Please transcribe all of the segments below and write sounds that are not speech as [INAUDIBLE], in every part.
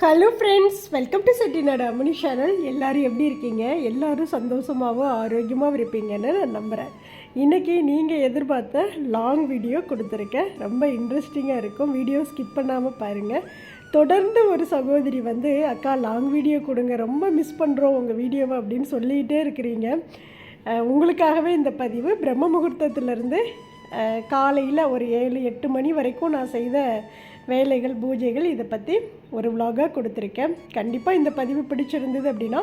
Hello friends welcome to Chettinad Ammani channel எல்லோரும் எப்படி இருக்கீங்க? எல்லாரும் சந்தோஷமாகவும் ஆரோக்கியமாகவும் இருப்பீங்கன்னு நான் நம்புகிறேன் இன்றைக்கி நீங்கள் எதிர்பார்த்த லாங் வீடியோ கொடுத்துருக்கேன். ரொம்ப இன்ட்ரெஸ்டிங்காக இருக்கும். வீடியோ ஸ்கிப் பண்ணாமல் பாருங்கள் தொடர்ந்து ஒரு சகோதரி வந்து அக்கா லாங் வீடியோ கொடுங்க. ரொம்ப மிஸ் பண்ணுறோம் உங்கள் வீடியோவை அப்படின்னு சொல்லிகிட்டே இருக்கிறீங்க. உங்களுக்காகவே இந்த பதிவு பிரம்ம முகூர்த்தத்துலேருந்து காலையில் ஒரு ஏழு எட்டு மணி வரைக்கும் நான் செய்த வேலைகள் பூஜைகள் இதை பற்றி ஒரு விலாகாக கொடுத்துருக்கேன். கண்டிப்பாக இந்த பதிவு பிடிச்சிருந்தது அப்படின்னா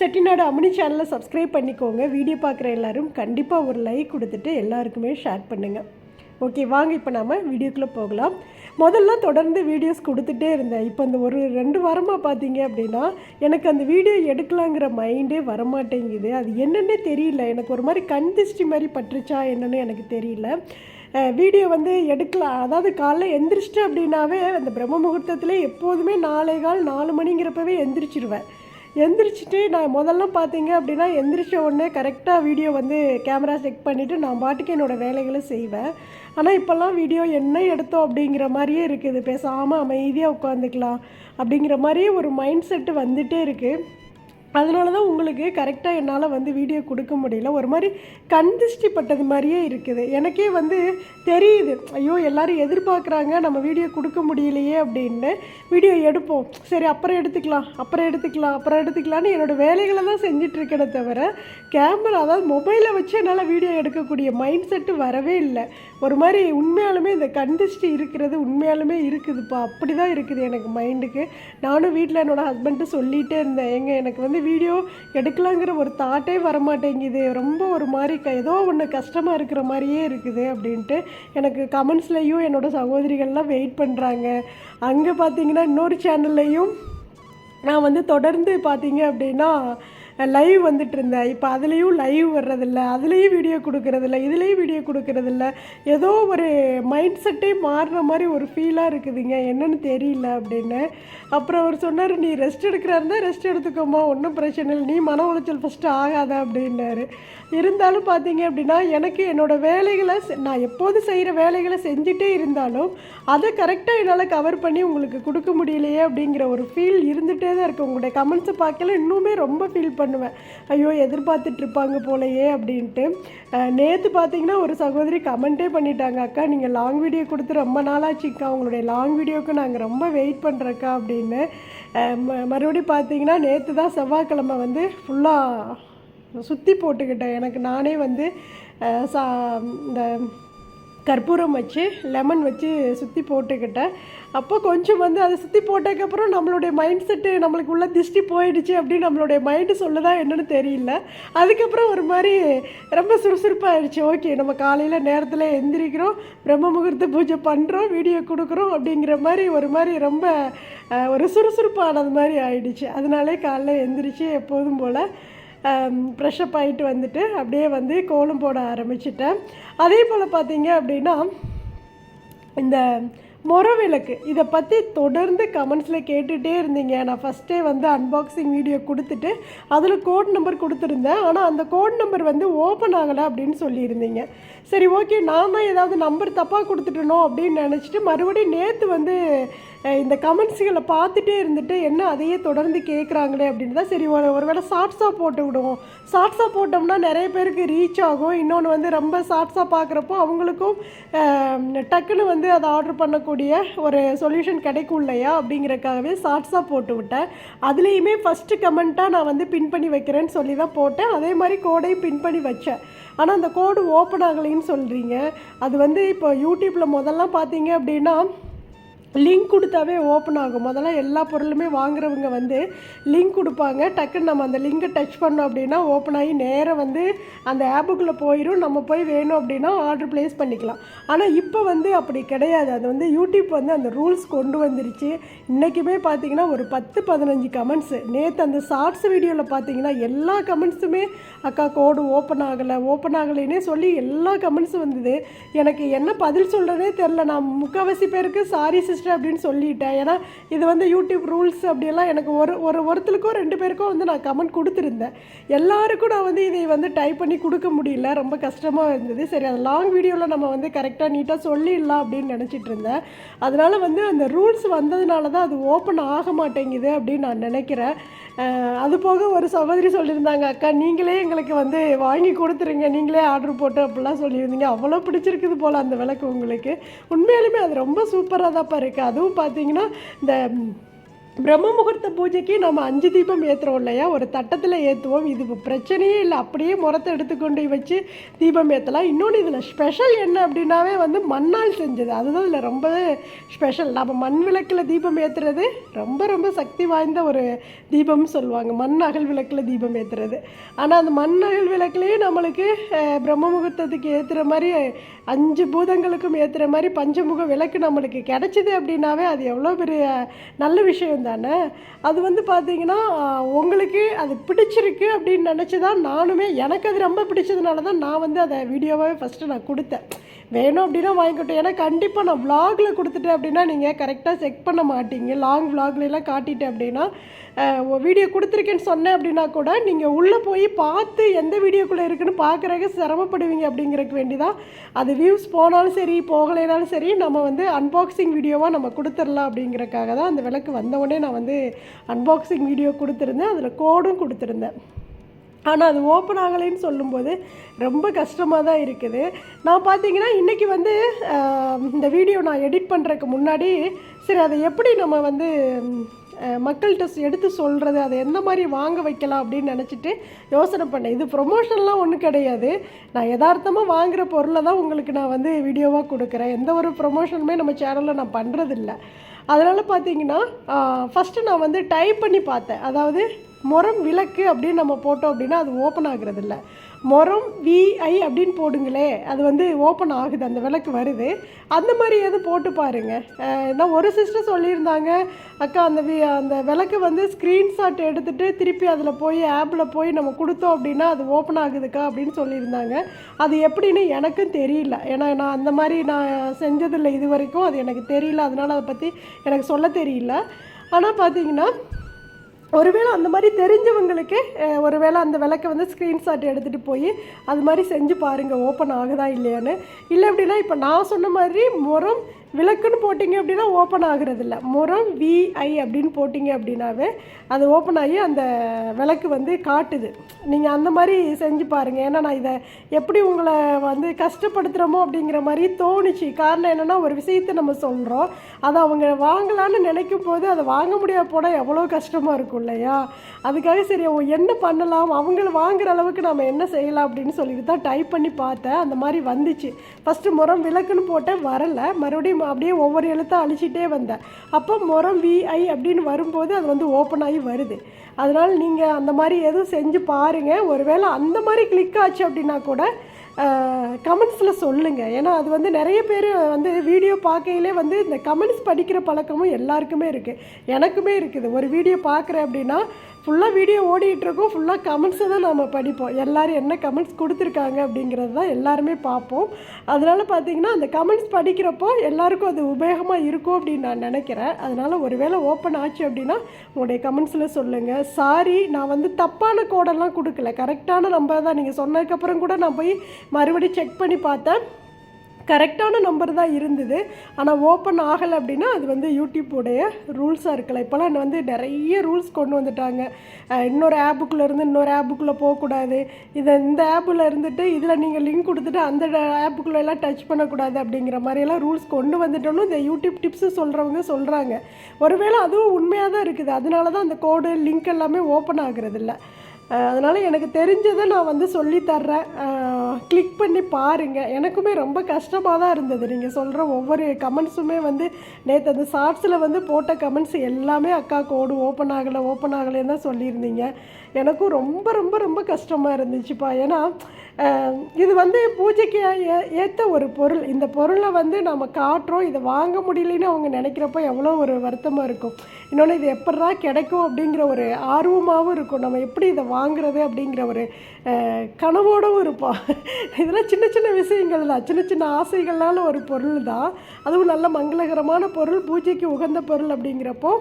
செட்டிநாடு அமினி சேனலை சப்ஸ்கிரைப் பண்ணிக்கோங்க. வீடியோ பார்க்குற எல்லோரும் கண்டிப்பாக ஒரு லைக் கொடுத்துட்டு எல்லாருக்குமே ஷேர் பண்ணுங்கள் ஓகே வாங்க இப்போ நம்ம வீடியோக்குள்ளே போகலாம். முதல்ல தொடர்ந்து வீடியோஸ் கொடுத்துட்டே இருந்தேன். இப்போ இந்த ஒரு ரெண்டு வாரமாக பார்த்தீங்க அப்படின்னா எனக்கு அந்த வீடியோ எடுக்கலாங்கிற மைண்டே வரமாட்டேங்குது. அது என்னென்னே தெரியல. எனக்கு ஒரு மாதிரி கண் திஷ்டி மாதிரி பட்டுருச்சா என்னென்னு எனக்கு தெரியல. வீடியோ வந்து எடுக்கலாம். அதாவது காலைல எந்திரிச்சிட்டு அப்படின்னாவே அந்த பிரம்ம முகூர்த்தத்தில் எப்போதுமே நாளை கால் நாலு மணிங்கிறப்பவே எந்திரிச்சிருவேன். எந்திரிச்சிட்டு நான் முதல்ல பார்த்தீங்க அப்படின்னா எந்திரிச்ச உடனே கரெக்டாக வீடியோ வந்து கேமரா செக் பண்ணிவிட்டு நான் பாட்டுக்கு என்னோடய வேலைகளை செய்வேன். ஆனால் இப்போல்லாம் வீடியோ என்ன எடுத்தோம் அப்படிங்கிற மாதிரியே இருக்குது பேசாமல் அமைதியாக உட்காந்துக்கலாம் அப்படிங்கிற மாதிரியே ஒரு மைண்ட் செட்டு வந்துகிட்டே இருக்குது அதனால தான் உங்களுக்கு கரெக்டாக என்னால் வந்து வீடியோ கொடுக்க முடியல. ஒரு மாதிரி கண் திருஷ்டி பட்டது மாதிரியே இருக்குது. எனக்கே வந்து தெரியுது. ஐயோ எல்லாரும் எதிர்பார்க்குறாங்க நம்ம வீடியோ கொடுக்க முடியலையே அப்படின்னு. வீடியோ எடுப்போம். சரி அப்புறம் எடுத்துக்கலாம் அப்புறம் எடுத்துக்கலாம் அப்புறம் எடுத்துக்கலான்னு என்னோடய வேலைகளை தான் செஞ்சிட்ருக்கேனே தவிர கேமரா அதாவது மொபைலை வச்சு என்னால் வீடியோ எடுக்கக்கூடிய மைண்ட் செட்டு வரவே இல்லை. ஒரு மாதிரி உண்மையாலுமே இந்த கண் இருக்கிறது உண்மையாலுமே இருக்குதுப்பா அப்படி தான் இருக்குது எனக்கு மைண்டுக்கு. நானும் வீட்டில் என்னோடய ஹஸ்பண்ட்டு சொல்லிகிட்டே இருந்தேன். எங்கே எனக்கு வந்து வீடியோ எடுக்கலாங்கிற ஒரு தாட்டே வரமாட்டேங்குது. ரொம்ப ஒரு மாதிரி க ஏதோ ஒன்று கஷ்டமாக இருக்கிற மாதிரியே இருக்குது அப்படின்ட்டு எனக்கு கமெண்ட்ஸ்லேயும் என்னோடய சகோதரிகள்லாம் வெயிட் பண்ணுறாங்க அங்கே பார்த்தீங்கன்னா இன்னொரு சேனல்லையும் நான் வந்து தொடர்ந்து பார்த்தீங்க அப்படின்னா லைவ் வந்துட்டு இருந்தேன் இப்போ அதுலேயும் லைவ் வர்றதில்ல அதுலேயும் வீடியோ கொடுக்கறதில்ல இதுலேயும் வீடியோ கொடுக்கறதில்ல. ஏதோ ஒரு மைண்ட் செட்டே மாறுற மாதிரி ஒரு ஃபீலாக இருக்குதுங்க. என்னன்னு தெரியல அப்படின்னு. அப்புறம் அவர் சொன்னார் நீ ரெஸ்ட் எடுக்கிறா இருந்தால் ரெஸ்ட் எடுத்துக்கோமா ஒன்றும் பிரச்சனை இல்லை. நீ மன உளைச்சல் ஃபஸ்ட்டு ஆகாத அப்படின்னாரு. இருந்தாலும் பார்த்தீங்க அப்படின்னா எனக்கு என்னோடய வேலைகளை செ- நான் எப்போது செய்கிற வேலைகளை செஞ்சுட்டே இருந்தாலும் அதை கரெக்டாக என்னால் கவர் பண்ணி உங்களுக்கு கொடுக்க முடியலையே அப்படிங்கிற ஒரு ஃபீல் இருந்துகிட்டே தான் இருக்குது உங்களுடைய கமெண்ட்ஸை பார்க்கல இன்னுமே ரொம்ப ஃபீல் பண்ணுவேன். ஐயோ எதிர்பார்த்துட்டு இருப்பாங்க போலயே அப்படின்ட்டு. நேற்று பார்த்தீங்கன்னா ஒரு சகோதரி கமெண்ட்டே பண்ணிட்டாங்க அக்கா நீங்கள் லாங் வீடியோ கொடுத்து ரொம்ப நாளாச்சுக்கா. உங்களுடைய லாங் வீடியோவுக்கு நாங்கள் ரொம்ப வெயிட் பண்ணுறக்கா அப்படின்னு. ம- மறுபடியும் பார்த்தீங்கன்னா நேற்று தான் செவ்வாய்க்கிழமை வந்து ஃபுல்லாக சுற்றி போட்டுக்கிட்டேன். எனக்கு நானே வந்து சா இந்த கற்பூரம் வச்சு லெமன் வச்சு சுற்றி போட்டுக்கிட்டேன். அப்போ கொஞ்சம் வந்து அதை சுற்றி போட்டதுக்கப்புறம் நம்மளுடைய மைண்ட் செட்டு நம்மளுக்கு உள்ள திருஷ்டி போயிடுச்சு அப்படின்னு நம்மளுடைய மைண்டு சொல்லுதா என்னன்னு தெரியல. அதுக்கப்புறம் ஒரு மாதிரி ரொம்ப சுறுசுறுப்பாகிடுச்சு ஓகே நம்ம காலையில் நேரத்தில் எந்திரிக்கிறோம் பிரம்ம முகூர்த்த பூஜை பண்ணுறோம் வீடியோ கொடுக்குறோம் அப்படிங்கிற மாதிரி ஒரு மாதிரி ரொம்ப ஒரு சுறுசுறுப்பானது மாதிரி ஆயிடுச்சு. அதனாலே காலைல எந்திரிச்சு எப்போதும் போல் ப்ரெஷ்அப் ஆகிட்டு வந்துட்டு அப்படியே வந்து கோலம் போட ஆரம்பிச்சிட்டேன். அதே போல் பார்த்தீங்க அப்படின்னா இந்த முறவிளக்கு. இதை பற்றி தொடர்ந்து கமெண்ட்ஸில் கேட்டுகிட்டே இருந்தீங்க. நான் ஃபஸ்ட்டே வந்து அன்பாக்சிங் வீடியோ கொடுத்துட்டு அதில் கோட் நம்பர் கொடுத்துருந்தேன். ஆனால் அந்த கோட் நம்பர் வந்து ஓப்பன் ஆகலை அப்படின்னு சொல்லியிருந்தீங்க. சரி ஓகே நான் தான் ஏதாவது நம்பர் தப்பாக கொடுத்துட்டனோ அப்படின்னு நினச்சிட்டு மறுபடியும் நேற்று வந்து இந்த கமெண்ட்ஸுகளை பார்த்துட்டே இருந்துட்டு என்ன அதையே தொடர்ந்து கேட்குறாங்களே அப்படின்னு தான் சரி ஒரு ஒருவேளை ஷார்ட்ஸாக போட்டு விடுவோம். ஷார்ட்ஸாக போட்டோம்னா நிறைய பேருக்கு ரீச் ஆகும். இன்னொன்று வந்து ரொம்ப ஷார்ட்ஸாக பார்க்குறப்போ அவங்களுக்கும் டக்குன்னு வந்து அதை ஆர்டர் பண்ண பண்ணக்கூடிய ஒரு சொல்யூஷன் கிடைக்கும் இல்லையா அப்படிங்கிறக்காகவே ஷார்ட்ஸாக போட்டு விட்டேன். அதுலேயுமே ஃபஸ்ட்டு கமெண்ட்டாக நான் வந்து பின் பண்ணி வைக்கிறேன்னு சொல்லி தான் போட்டேன். அதே மாதிரி கோடையும் பின் பண்ணி வச்சேன். ஆனால் அந்த கோடு ஓப்பன் ஆகலைன்னு சொல்கிறீங்க அது வந்து இப்போ யூடியூப்பில் முதல்லாம் பார்த்தீங்க அப்படின்னா லிங்க் கொடுத்தாவே ஓப்பன் ஆகும். முதல்ல எல்லா பொருளுமே வாங்குறவங்க வந்து லிங்க் கொடுப்பாங்க. டக்குன்னு நம்ம அந்த லிங்கை டச் பண்ணோம் அப்படின்னா ஓப்பன் ஆகி நேராக வந்து அந்த ஆப்புக்குள்ளே போயிடும் நம்ம போய் வேணும் அப்படின்னா ஆர்டர் ப்ளேஸ் பண்ணிக்கலாம். ஆனால் இப்போ வந்து அப்படி கிடையாது. அது வந்து யூடியூப் வந்து அந்த ரூல்ஸ் கொண்டு வந்துருச்சு. இன்றைக்குமே பார்த்தீங்கன்னா ஒரு பத்து பதினஞ்சு கமெண்ட்ஸு நேற்று அந்த ஷார்ட்ஸ் வீடியோவில் பார்த்தீங்கன்னா எல்லா கமெண்ட்ஸுமே அக்கா கோடு ஓப்பன் ஆகலை ஓப்பன் ஆகலைன்னே சொல்லி எல்லா கமெண்ட்ஸும் வந்தது. எனக்கு என்ன பதில் சொல்கிறதே தெரில நான் முக்கால்வாசி பேருக்கு சாரி சிஸ்டர் சிஸ்டர் அப்படின்னு சொல்லிட்டேன். ஏன்னா இது வந்து யூடியூப் ரூல்ஸ் அப்படியெல்லாம் எனக்கு ஒரு ஒரு ஒருத்தருக்கோ ரெண்டு பேருக்கும் வந்து நான் கமெண்ட் கொடுத்துருந்தேன். எல்லாருக்கும் நான் வந்து இதை வந்து டைப் பண்ணி கொடுக்க முடியல. ரொம்ப கஷ்டமாக இருந்தது. சரி அது லாங் வீடியோவில் நம்ம வந்து கரெக்டாக நீட்டாக சொல்லிடலாம் அப்படின்னு நினச்சிட்டு இருந்தேன். அதனால் வந்து அந்த ரூல்ஸ் வந்ததுனால தான் அது ஓப்பன் ஆக மாட்டேங்குது அப்படின்னு நான் நினைக்கிறேன். அது போக ஒரு சகோதரி சொல்லியிருந்தாங்க அக்கா நீங்களே எங்களுக்கு வந்து வாங்கி கொடுத்துருங்க. நீங்களே ஆர்டர் போட்டு அப்படிலாம் சொல்லியிருந்தீங்க. அவ்வளோ பிடிச்சிருக்குது போல் அந்த விளக்கு உங்களுக்கு. உண்மையாலுமே அது ரொம்ப சூப்பராக தான் பாருங்கள் இருக்குது அதுவும் பார்த்தீங்கன்னா இந்த பிரம்ம முகூர்த்த பூஜைக்கு நம்ம அஞ்சு தீபம் ஏற்றுறோம் இல்லையா? ஒரு தட்டத்தில் ஏற்றுவோம் இது பிரச்சனையே இல்லை. அப்படியே முறத்தை எடுத்துக்கொண்டு வச்சு தீபம் ஏற்றலாம் இன்னொன்று இதில் ஸ்பெஷல் என்ன அப்படின்னாவே வந்து மண்ணால் செஞ்சது. அதுதான் இதில் ரொம்பவே ஸ்பெஷல் நம்ம மண் விளக்கில் தீபம் ஏற்றுறது ரொம்ப ரொம்ப சக்தி வாய்ந்த ஒரு தீபம்னு சொல்லுவாங்க. மண் அகல் விளக்கில் தீபம் ஏற்றுறது ஆனால் அந்த மண் அகல் விளக்குலேயே நம்மளுக்கு பிரம்ம முகூர்த்தத்துக்கு ஏற்றுற மாதிரி அஞ்சு பூதங்களுக்கும் ஏற்றுற மாதிரி பஞ்சமுக விளக்கு நம்மளுக்கு கிடைச்சிது அப்படின்னாவே அது எவ்வளோ பெரிய நல்ல விஷயம் தானே தானே? அது வந்து பார்த்தீங்கன்னா உங்களுக்கு அது பிடிச்சிருக்கு அப்படின்னு நினச்சி தான் நானுமே எனக்கு அது ரொம்ப பிடிச்சதுனால தான் நான் வந்து அதை வீடியோவாகவே ஃபஸ்ட்டு நான் கொடுத்தேன். வேணும் அப்படின்னா வாங்கிக்கிட்டோம். ஏன்னா கண்டிப்பாக நான் vlogல கொடுத்துட்டேன் அப்படின்னா நீங்கள் கரெக்டாக செக் பண்ண மாட்டீங்க. லாங் எல்லாம் காட்டிட்டேன் அப்படின்னா வீடியோ கொடுத்துருக்கேன்னு சொன்னேன் அப்படின்னா கூட நீங்கள் உள்ளே போய் பார்த்து எந்த வீடியோக்குள்ளே இருக்குன்னு பார்க்குறக்கு சிரமப்படுவீங்க அப்படிங்கிறக்கு வேண்டி தான் அது வியூஸ் போனாலும் சரி போகலைனாலும் சரி நம்ம வந்து அன்பாக்சிங் வீடியோவாக நம்ம கொடுத்துடலாம் அப்படிங்கிறக்காக தான் அந்த விளக்கு வந்தவுடனே நான் வந்து அன்பாக்சிங் வீடியோ கொடுத்துருந்தேன். அதில் கோடும் கொடுத்துருந்தேன். ஆனால் அது ஓப்பன் ஆகலைன்னு சொல்லும்போது ரொம்ப கஷ்டமாக தான் இருக்குது. நான் பார்த்தீங்கன்னா இன்றைக்கி வந்து இந்த வீடியோ நான் எடிட் பண்ணுறதுக்கு முன்னாடி சரி அதை எப்படி நம்ம வந்து மக்கள்கிட்ட எடுத்து சொல்கிறது அதை எந்த மாதிரி வாங்க வைக்கலாம் அப்படின்னு நினச்சிட்டு யோசனை பண்ணேன். இது ப்ரொமோஷன்லாம் ஒன்றும் கிடையாது. நான் யதார்த்தமாக வாங்குகிற பொருளை தான் உங்களுக்கு நான் வந்து வீடியோவாக கொடுக்குறேன். எந்த ஒரு ப்ரொமோஷனுமே நம்ம சேனலில் நான் பண்ணுறதில்ல அதனால் பார்த்தீங்கன்னா ஃபஸ்ட்டு நான் வந்து டைப் பண்ணி பார்த்தேன். அதாவது முறம் விளக்கு அப்படின்னு நம்ம போட்டோம் அப்படின்னா அது ஓப்பன் ஆகுறது மொரம் விஐ அப்படின்னு போடுங்களே அது வந்து ஓப்பன் ஆகுது அந்த விளக்கு வருது. அந்த மாதிரி எதுவும் போட்டு பாருங்க. நான் ஒரு சிஸ்டர் சொல்லியிருந்தாங்க அக்கா அந்த வி அந்த விளக்கு வந்து ஸ்க்ரீன்ஷாட் எடுத்துகிட்டு திருப்பி அதில் போய் ஆப்பில் போய் நம்ம கொடுத்தோம் அப்படின்னா அது ஓப்பன் ஆகுதுக்கா? அப்படின்னு சொல்லியிருந்தாங்க. அது எப்படின்னு எனக்கும் தெரியல. ஏன்னா நான் அந்த மாதிரி நான் செஞ்சதில்லை இது வரைக்கும். அது எனக்கு தெரியல. அதனால் அதை பற்றி எனக்கு சொல்ல தெரியல. ஆனால் பார்த்தீங்கன்னா ஒருவேளை அந்த மாதிரி தெரிஞ்சவங்களுக்கு ஒருவேளை அந்த விளக்கை வந்து ஸ்க்ரீன்ஷாட் எடுத்துகிட்டு போய் அது மாதிரி செஞ்சு பாருங்கள் ஓப்பன் ஆகுதா இல்லையான்னு. இல்லை அப்படின்னா இப்போ நான் சொன்ன மாதிரி முறம் விளக்குன்னு போட்டிங்க அப்படின்னா ஓப்பன் ஆகுறது இல்லை முறம் விஐ அப்படின்னு போட்டிங்க அப்படின்னாவே அது ஓப்பன் ஆகி அந்த விளக்கு வந்து காட்டுது. நீங்கள் அந்த மாதிரி செஞ்சு பாருங்கள் ஏன்னா நான் இதை எப்படி உங்களை வந்து கஷ்டப்படுத்துகிறோமோ அப்படிங்கிற மாதிரி தோணுச்சு. காரணம் என்னென்னா ஒரு விஷயத்தை நம்ம சொல்கிறோம் அதை அவங்க வாங்கலான்னு நினைக்கும் போது அதை வாங்க முடியாத போனால் எவ்வளோ கஷ்டமாக இருக்கும் இல்லையா? அதுக்காக சரி ஓ, என்ன பண்ணலாம்? அவங்கள வாங்குற அளவுக்கு நம்ம என்ன செய்யலாம் அப்படின்னு சொல்லிட்டு தான் டைப் பண்ணி பார்த்தேன். அந்த மாதிரி வந்துச்சு. ஃபஸ்ட்டு முறம் விளக்குன்னு போட்டேன். வரலை. மறுபடியும் அப்படியே ஒவ்வொரு எழுத்தாக அழிச்சிட்டே வந்தேன் அப்போ முரம் விஐ அப்படின்னு வரும்போது அது வந்து ஓப்பன் ஆகி வருது. அதனால் நீங்கள் அந்த மாதிரி எதுவும் செஞ்சு பாருங்கள் ஒருவேளை அந்த மாதிரி கிளிக் ஆச்சு அப்படின்னா கூட கமெண்ட்ஸில் சொல்லுங்கள் ஏன்னா அது வந்து நிறைய பேர் வந்து வீடியோ பார்க்கையிலே வந்து இந்த கமெண்ட்ஸ் படிக்கிற பழக்கமும் எல்லாருக்குமே இருக்குது எனக்குமே இருக்குது. ஒரு வீடியோ பார்க்குறேன் அப்படின்னா ஃபுல்லாக வீடியோ ஓடிட்டுருக்கோம் ஃபுல்லாக கமெண்ட்ஸை தான் நம்ம படிப்போம். எல்லாரும் என்ன கமெண்ட்ஸ் கொடுத்துருக்காங்க அப்படிங்கிறது தான் எல்லாருமே பார்ப்போம். அதனால் பார்த்தீங்கன்னா அந்த கமெண்ட்ஸ் படிக்கிறப்போ எல்லாருக்கும் அது உபயோகமாக இருக்கும் அப்படின்னு நான் நினைக்கிறேன். அதனால் ஒருவேளை ஓப்பன் ஆச்சு அப்படின்னா உங்களுடைய கமெண்ட்ஸில் சொல்லுங்கள் சாரி நான் வந்து தப்பான கோடெல்லாம் கொடுக்கல. கரெக்டான நம்பர் தான். நீங்கள் சொன்னதுக்கப்புறம் கூட நான் போய் மறுபடியும் செக் பண்ணி பார்த்தேன். கரெக்டான நம்பர் தான் இருந்தது. ஆனால் ஓப்பன் ஆகலை அப்படின்னா அது வந்து யூடியூப்போடைய ரூல்ஸாக இருக்கல இப்போலாம் வந்து நிறைய ரூல்ஸ் கொண்டு வந்துட்டாங்க. இன்னொரு ஆப்புக்குள்ளே இருந்து இன்னொரு ஆப்புக்குள்ளே போகக்கூடாது. இதை இந்த ஆப்பில் இருந்துட்டு இதில் நீங்கள் லிங்க் கொடுத்துட்டு அந்த ஆப்புக்குள்ளே எல்லாம் டச் பண்ணக்கூடாது அப்படிங்கிற மாதிரியெல்லாம் ரூல்ஸ் கொண்டு வந்துட்டோம்னு இந்த யூடியூப் டிப்ஸு சொல்கிறவங்க சொல்கிறாங்க ஒருவேளை அதுவும் உண்மையாக தான் இருக்குது. அதனால தான் அந்த கோடு லிங்க் எல்லாமே ஓப்பன் ஆகுறது அதனால் எனக்கு தெரிஞ்சதை நான் வந்து சொல்லித்தர்றேன். கிளிக் பண்ணி பாருங்கள் எனக்குமே ரொம்ப கஷ்டமாக தான் இருந்தது. நீங்கள் சொல்கிற ஒவ்வொரு கமெண்ட்ஸுமே வந்து நேற்று அந்த ஷார்ட்ஸில் வந்து போட்ட கமெண்ட்ஸ் எல்லாமே அக்கா கோடு ஓப்பன் ஆகலை ஓப்பன் ஆகலைன்னு தான் சொல்லியிருந்தீங்க. எனக்கும் ரொம்ப ரொம்ப ரொம்ப கஷ்டமாக இருந்துச்சுப்பா. ஏன்னா இது வந்து பூஜைக்கு ஏ- ஏற்ற ஒரு பொருள். இந்த பொருளை வந்து நம்ம காட்டுறோம். இதை வாங்க முடியலன்னு அவங்க நினைக்கிறப்போ எவ்வளோ ஒரு வருத்தமாக இருக்கும். இன்னொன்று இது எப்படா கிடைக்கும் அப்படிங்கிற ஒரு ஆர்வமாகவும் இருக்கும். நம்ம எப்படி இதை வாங்குறது அப்படிங்கிற ஒரு கனவோடவும் இருப்போம். இதெல்லாம் சின்ன சின்ன விஷயங்கள் தான். சின்ன சின்ன ஆசைகளான ஒரு பொருள் தான். அதுவும் நல்ல மங்களகரமான பொருள். பூஜைக்கு உகந்த பொருள் அப்படிங்கிறப்போ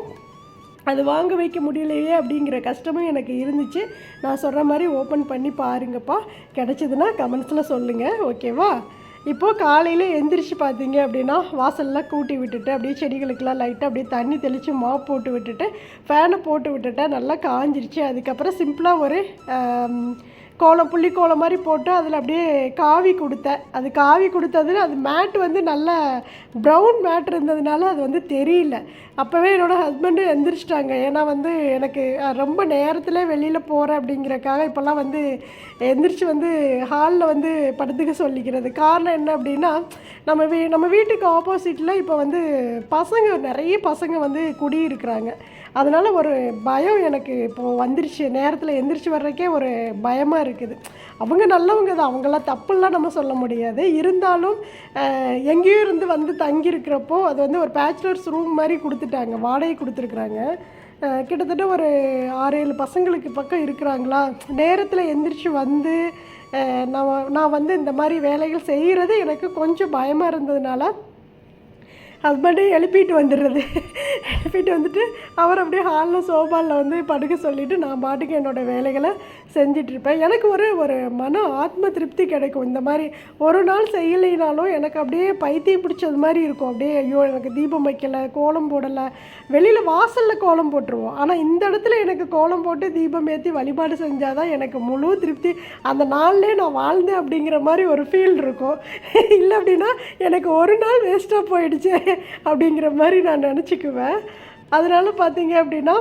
அது வாங்க வைக்க முடியலையே அப்படிங்கிற கஷ்டமும் எனக்கு இருந்துச்சு. நான் சொல்கிற மாதிரி ஓப்பன் பண்ணி பாருங்கப்பா. கிடச்சிதுன்னா கமெண்ட்ஸில் சொல்லுங்கள் ஓகேவா இப்போது காலையில் எந்திரிச்சு பார்த்தீங்க அப்படின்னா வாசல்லாம் கூட்டி விட்டுட்டு அப்படியே செடிகளுக்கெல்லாம் லைட்டாக அப்படியே தண்ணி தெளித்து மாப் போட்டு விட்டுட்டு ஃபேனை போட்டு விட்டுட்டேன் நல்லா காஞ்சிருச்சு. அதுக்கப்புறம் சிம்பிளாக ஒரு கோலம் புள்ளி கோலம் மாதிரி போட்டு அதில் அப்படியே காவி கொடுத்தேன். அது காவி கொடுத்ததில் அது மேட் வந்து நல்ல ப்ரௌன் மேட் இருந்ததுனால அது வந்து தெரியல. அப்போவே என்னோடய ஹஸ்பண்டு எந்திரிச்சிட்டாங்க. ஏன்னா வந்து எனக்கு ரொம்ப நேரத்தில் வெளியில் போகிறேன் அப்படிங்கிறக்காக இப்போல்லாம் வந்து எந்திரிச்சு வந்து ஹாலில் வந்து படுத்துக்க சொல்லிக்கிறது. காரணம் என்ன அப்படின்னா நம்ம வீ நம்ம வீட்டுக்கு ஆப்போசிட்டில் இப்போ வந்து பசங்க நிறைய பசங்க வந்து குடியிருக்கிறாங்க. அதனால் ஒரு பயம் எனக்கு இப்போ வந்துருச்சு. நேரத்தில் எந்திரிச்சு வர்றதுக்கே ஒரு பயமாக இருக்குது. அவங்க நல்லவங்க தான். அவங்களாம் தப்புலாம் நம்ம சொல்ல முடியாது. இருந்தாலும் எங்கேயும் எங்கேயோ இருந்து வந்து தங்கியிருக்கிறப்போ அது வந்து ஒரு பேச்சுலர்ஸ் ரூம் மாதிரி கொடுத்துட்டாங்க. வாடகை கொடுத்துருக்குறாங்க. கிட்டத்தட்ட ஒரு ஆறு ஏழு பசங்களுக்கு பக்கம் இருக்கிறாங்களா? நேரத்தில் எந்திரிச்சு வந்து நான் நான் வந்து இந்த மாதிரி வேலைகள் செய்கிறது எனக்கு கொஞ்சம் பயமாக இருந்ததுனால ஹஸ்பண்டே எழுப்பிட்டு வந்துடுறது. எழுப்பிட்டு வந்துட்டு அவர் அப்படியே ஹாலில் சோபாலில் வந்து படுக்க சொல்லிவிட்டு நான் பாட்டுக்கு என்னோடய வேலைகளை செஞ்சிட்ருப்பேன் எனக்கு ஒரு ஒரு மன ஆத்ம திருப்தி கிடைக்கும். இந்த மாதிரி ஒரு நாள் செய்யலைனாலும் எனக்கு அப்படியே பைத்தியம் பிடிச்சது மாதிரி இருக்கும். அப்படியே ஐயோ எனக்கு தீபம் வைக்கலை கோலம் போடலை. வெளியில் வாசலில் கோலம் போட்டுருவோம். ஆனால் இந்த இடத்துல எனக்கு கோலம் போட்டு தீபம் ஏற்றி வழிபாடு செஞ்சால் தான் எனக்கு முழு திருப்தி. அந்த நாள்லேயே நான் வாழ்ந்தேன் அப்படிங்கிற மாதிரி ஒரு ஃபீல் இருக்கும். [LAUGHS] இல்லை அப்படின்னா எனக்கு ஒரு நாள் வேஸ்ட்டாக போயிடுச்சு. அப்படிங்கிற மாதிரி நான் நினச்சிக்குவேன். அதனால் பார்த்தீங்க அப்படின்னா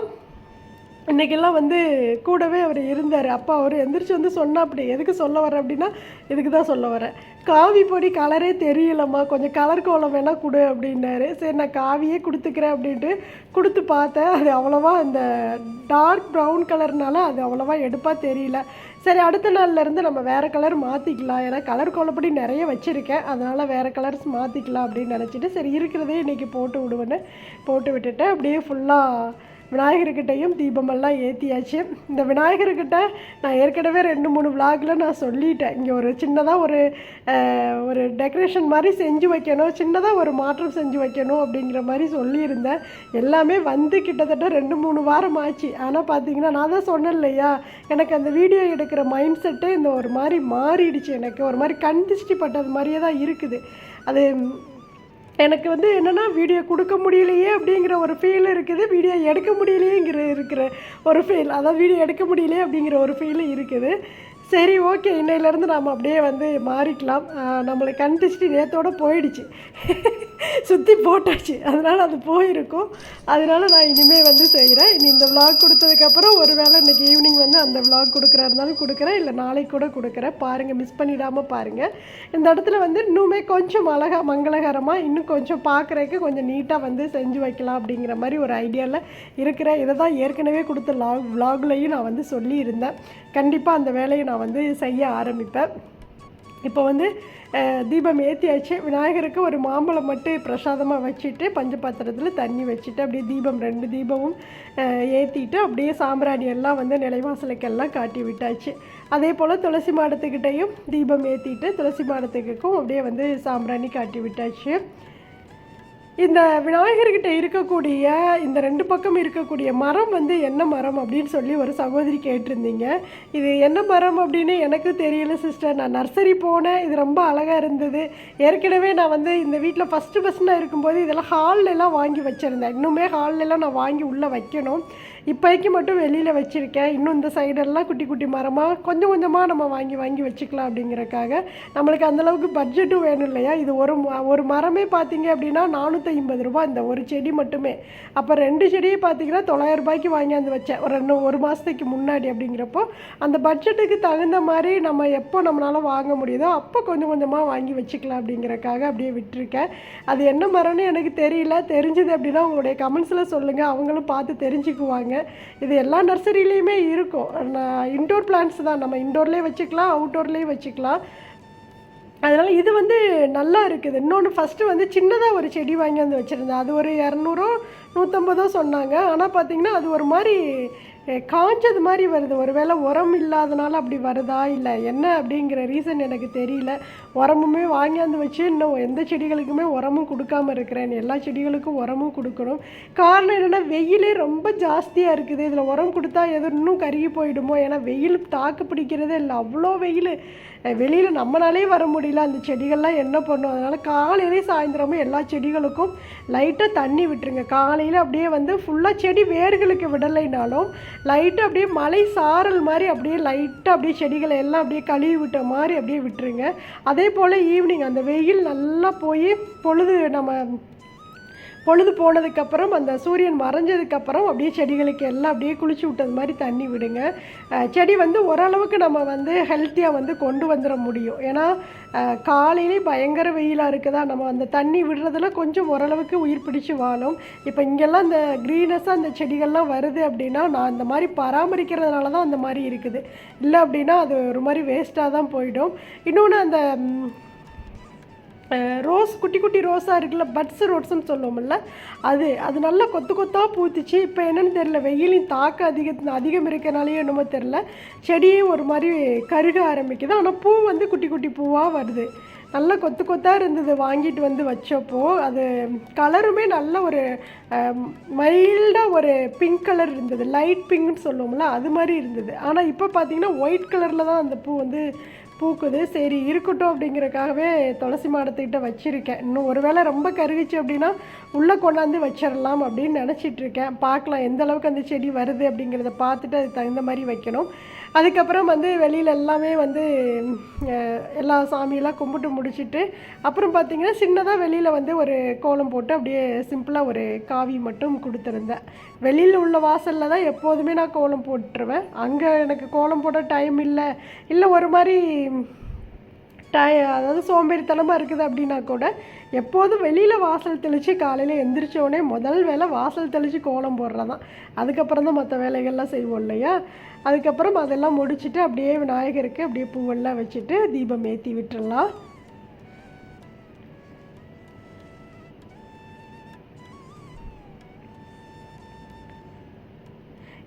இன்றைக்கெல்லாம் வந்து கூடவே அவர் இருந்தார். அப்பா அவர் எந்திரிச்சு வந்து சொன்னா அப்படி எதுக்கு சொல்ல வரேன் அப்படின்னா இதுக்கு தான் சொல்ல வரேன் காவி பொடி கலரே தெரியலம்மா. கொஞ்சம் கலர் கோலம் வேணால் கொடு அப்படின்னாரு. சரி நான் காவியே கொடுத்துக்கிறேன் அப்படின்ட்டு கொடுத்து பார்த்தேன். அது அவ்வளோவா அந்த டார்க் ப்ரௌன் கலர்னால அது அவ்வளோவா எடுப்பாக தெரியல. சரி அடுத்த நாள்லேருந்து நம்ம வேறு கலர் மாற்றிக்கலாம் ஏன்னா கலர் கோலப்படி நிறைய வச்சுருக்கேன். அதனால் வேறு கலர்ஸ் மாற்றிக்கலாம் அப்படின்னு நினச்சிட்டு சரி இருக்கிறதே இன்றைக்கி போட்டு விடுவேன்னு போட்டு விட்டுட்டு அப்படியே ஃபுல்லாக விநாயகர்கிட்டையும் தீபமெல்லாம் ஏற்றியாச்சு இந்த விநாயகர்கிட்ட நான் ஏற்கனவே ரெண்டு மூணு விளாகில் நான் சொல்லிட்டேன். இங்கே ஒரு சின்னதாக ஒரு ஒரு டெக்கரேஷன் மாதிரி செஞ்சு வைக்கணும். சின்னதாக ஒரு மாற்றம் செஞ்சு வைக்கணும் அப்படிங்கிற மாதிரி சொல்லியிருந்தேன். எல்லாமே வந்து கிட்டத்தட்ட ரெண்டு மூணு வாரம் ஆச்சு. ஆனால் பார்த்தீங்கன்னா நான் தான் சொன்னேன் இல்லையா? எனக்கு அந்த வீடியோ எடுக்கிற மைண்ட் செட்டே இந்த ஒரு மாதிரி மாறிடுச்சு எனக்கு. ஒரு மாதிரி கண் பட்டது மாதிரியே தான் இருக்குது. அது எனக்கு வந்து என்னென்னா வீடியோ கொடுக்க முடியலையே அப்படிங்கிற ஒரு ஃபீல் இருக்குது. வீடியோ எடுக்க முடியலையேங்கிற இருக்கிற ஒரு ஃபீல் அதாவது வீடியோ எடுக்க முடியலையே அப்படிங்கிற ஒரு ஃபீல் இருக்குது. சரி ஓகே. இன்னையிலேருந்து நாம் அப்படியே வந்து மாறிக்கலாம். நம்மளை நம்மளுக்கு கண் போயிடுச்சு. சுற்றி போட்டாச்சு. அதனால் அது போயிருக்கும். அதனால நான் இனிமேல் வந்து செய்கிறேன் இனி இந்த விலாக் கொடுத்ததுக்கப்புறம் ஒரு வேளை இன்றைக்கி ஈவினிங் வந்து அந்த விலாக் கொடுக்குறா இருந்தாலும் கொடுக்குறேன். இல்லை நாளைக்கு கூட கொடுக்குறேன். பாருங்கள் மிஸ் பண்ணிடாமல் பாருங்கள் இந்த இடத்துல வந்து இன்னுமே கொஞ்சம் அழகாக மங்களகரமாக இன்னும் கொஞ்சம் பார்க்குறதுக்கு கொஞ்சம் நீட்டாக வந்து செஞ்சு வைக்கலாம் அப்படிங்கிற மாதிரி ஒரு ஐடியாவில் இருக்கிறேன். இதை தான் ஏற்கனவே கொடுத்த லாக் விலாக்லையும் நான் வந்து சொல்லியிருந்தேன். கண்டிப்பாக அந்த வேலையை நான் வந்து செய்ய ஆரம்பிப்பேன். இப்போ வந்து தீபம் ஏற்றியாச்சு விநாயகருக்கு ஒரு மாம்பழம் மட்டும் பிரசாதமாக வச்சுட்டு பஞ்சபாத்திரத்தில் தண்ணி வச்சுட்டு அப்படியே தீபம் ரெண்டு தீபமும் ஏற்றிட்டு அப்படியே சாம்பிராணி எல்லாம் வந்து நிலைவாசலுக்கெல்லாம் காட்டி விட்டாச்சு. அதே போல் துளசி மாடத்துக்கிட்டேயும் தீபம் ஏற்றிட்டு துளசி மாடத்துக்கும் அப்படியே வந்து சாம்பிராணி காட்டி விட்டாச்சு. இந்த விநாயகர்கிட்ட இருக்கக்கூடிய இந்த ரெண்டு பக்கம் இருக்கக்கூடிய மரம் வந்து என்ன மரம் அப்படின்னு சொல்லி ஒரு சகோதரி கேட்டிருந்தீங்க. இது என்ன மரம் அப்படின்னு எனக்கு தெரியல சிஸ்டர் நான் நர்சரி போனேன். இது ரொம்ப அழகாக இருந்தது. ஏற்கனவே நான் வந்து இந்த வீட்டில் ஃபஸ்ட்டு ஃபஸ்ட் நான் இருக்கும்போது இதெல்லாம் ஹால்லெலாம் வாங்கி வச்சுருந்தேன். இன்னுமே ஹால்லெலாம் நான் வாங்கி உள்ளே வைக்கணும். இப்போதைக்கு மட்டும் வெளியில் வச்சுருக்கேன். இன்னும் இந்த சைடெல்லாம் குட்டி குட்டி மரமாக கொஞ்சம் கொஞ்சமாக நம்ம வாங்கி வாங்கி வச்சுக்கலாம் அப்படிங்கிறக்காக நம்மளுக்கு அந்தளவுக்கு பட்ஜெட்டும் வேணும் இல்லையா? இது ஒரு ம- ஒரு மரமே பார்த்தீங்க அப்படின்னா நானூற்றி ஐம்பது ரூபாய் இந்த ஒரு செடி மட்டுமே. அப்போ ரெண்டு செடியை பார்த்தீங்கன்னா தொள்ளாயிரம் ரூபாய்க்கு வாங்கியாந்து வச்சேன். ஒரு ரெண்டு ஒரு மாதத்துக்கு முன்னாடி அப்படிங்கிறப்போ அந்த பட்ஜெட்டுக்கு தகுந்த மாதிரி நம்ம எப்போ நம்மளால் வாங்க முடியுதோ அப்போ கொஞ்சம் கொஞ்சமாக வாங்கி வச்சுக்கலாம் அப்படிங்கிறக்காக அப்படியே விட்டுருக்கேன். அது என்ன மரம்னு எனக்கு தெரியல. தெரிஞ்சது அப்படின்னா உங்களுடைய கமெண்ட்ஸில் சொல்லுங்கள் அவங்களும் பார்த்து தெரிஞ்சுக்குவாங்க. இது எல்லா நர்சரியிலையுமே இருக்கும். நான் இன்டோர் பிளான்ஸ் தான். நம்ம இன்டோர்லேயே வச்சுக்கலாம் அவுட்டோர்லேயும் வச்சுக்கலாம். அதனால் இது வந்து நல்லா இருக்குது. இன்னொன்று ஃபஸ்ட்டு வந்து சின்னதாக ஒரு செடி வாங்கி வந்து வச்சுருந்தேன். அது ஒரு இரநூறோ நூற்றம்பதோ சொன்னாங்க. ஆனால் பார்த்திங்கன்னா அது ஒரு மாதிரி காஞ்சது மாதிரி வருது. ஒரு வேளை உரம் இல்லாதனால அப்படி வருதா இல்லை என்ன அப்படிங்கிற ரீசன் எனக்கு தெரியல. உரமுமே வாங்கியாந்து வச்சு இன்னும் எந்த செடிகளுக்குமே உரமும் கொடுக்காம இருக்கிறேன். எல்லா செடிகளுக்கும் உரமும் கொடுக்கணும். காரணம் என்னென்னா வெயிலே ரொம்ப ஜாஸ்தியாக இருக்குது. இதில் உரம் கொடுத்தா எதுவும் இன்னும் கருகி போயிடுமோ? ஏன்னா வெயில் தாக்கு பிடிக்கிறதே இல்லை. அவ்வளோ வெயில். வெளியில் நம்மளாலே வர முடியல. அந்த செடிகள்லாம் என்ன பண்ணும்? அதனால் காலையிலே சாயந்தரமும் எல்லா செடிகளுக்கும் லைட்டாக தண்ணி விட்டுருங்க. காலையில் அப்படியே வந்து ஃபுல்லாக செடி வேர்களுக்கு விடலைனாலும் லைட்டாக அப்படியே மலை சாரல் மாதிரி அப்படியே லைட்டாக அப்படியே செடிகளை எல்லாம் அப்படியே கழுவி விட்ட மாதிரி அப்படியே விட்டுருங்க. அதே போல் ஈவினிங் அந்த வெயில் நல்லா போய் பொழுது நம்ம பொழுது போனதுக்கப்புறம் அந்த சூரியன் மறைஞ்சதுக்கப்புறம் அப்படியே செடிகளுக்கு எல்லாம் அப்படியே குளிச்சு விட்டது மாதிரி தண்ணி விடுங்க. செடி வந்து ஓரளவுக்கு நம்ம வந்து ஹெல்த்தியாக வந்து கொண்டு வந்துட முடியும். ஏன்னா காலையிலே பயங்கர வெயிலாக இருக்குதா? நம்ம அந்த தண்ணி விடுறதுல கொஞ்சம் ஓரளவுக்கு உயிர் பிடிச்சு வாழும். இப்போ இங்கெல்லாம் இந்த க்ரீனஸாக அந்த செடிகள்லாம் வருது அப்படின்னா நான் இந்த மாதிரி பராமரிக்கிறதுனால தான் அந்த மாதிரி இருக்குது. இல்லை அப்படின்னா அது ஒரு மாதிரி வேஸ்ட்டாக தான் போயிடும். இன்னொன்று அந்த ரோஸ் குட்டி குட்டி ரோஸாக இருக்குல்ல பட்ஸ் ரோட்ஸ்னு சொல்லுவோம்ல அது அது நல்லா கொத்து கொத்தாக பூத்துச்சு. இப்போ என்னென்னு தெரியல வெயிலின் தாக்கம் அதிக அதிகம் இருக்கனாலேயோ என்னமோ தெரில செடியும் ஒரு மாதிரி கருக ஆரம்பிக்குது. ஆனால் பூ வந்து குட்டி குட்டி பூவாக வருது. நல்லா கொத்து கொத்தாக இருந்தது வாங்கிட்டு வந்து வச்சப்போ அது கலருமே நல்ல ஒரு மைல்டாக ஒரு பிங்க் கலர் இருந்தது. லைட் பிங்க்னு சொல்லுவோம்ல அது மாதிரி இருந்தது. ஆனால் இப்போ பார்த்தீங்கன்னா ஒயிட் கலரில் தான் அந்த பூ வந்து பூக்குது. சரி இருக்கட்டும் அப்படிங்கிறக்காகவே துளசி மாடத்துக்கிட்ட வச்சுருக்கேன். இன்னும் ஒருவேளை ரொம்ப கருகிச்சு அப்படின்னா உள்ளே கொண்டாந்து வச்சிடலாம் அப்படின்னு நினச்சிட்டு இருக்கேன். பார்க்கலாம் எந்த அளவுக்கு அந்த செடி வருது அப்படிங்கிறத பார்த்துட்டு அதுக்கு தகுந்த மாதிரி வைக்கணும். அதுக்கப்புறம் வந்து வெளியில் எல்லாமே வந்து எல்லா சாமியெல்லாம் கும்பிட்டு முடிச்சுட்டு அப்புறம் பார்த்திங்கன்னா சின்னதாக வெளியில் வந்து ஒரு கோலம் போட்டு அப்படியே சிம்பிளாக ஒரு காவி மட்டும் கொடுத்துருந்தேன். வெளியில் உள்ள வாசலில் தான் எப்போதுமே நான் கோலம் போட்டுருவேன். அங்கே எனக்கு கோலம் போட டைம் இல்லை. இல்லை ஒரு மாதிரி டய அதாவது சோம்பேறித்தனமாக இருக்குது அப்படின்னா கூட எப்போதும் வெளியில் வாசல் தெளித்து காலையில் எந்திரிச்சோடனே முதல் வேலை வாசல் தெளித்து கோலம் போடுறது தான் அதுக்கப்புறம் தான் மற்ற வேலைகள்லாம் செய்வோம் இல்லையா? அதுக்கப்புறம் அதெல்லாம் முடிச்சுட்டு அப்படியே விநாயகருக்கு அப்படியே பூவெல்லாம் வச்சுட்டு தீபம் ஏற்றி விட்டுடலாம்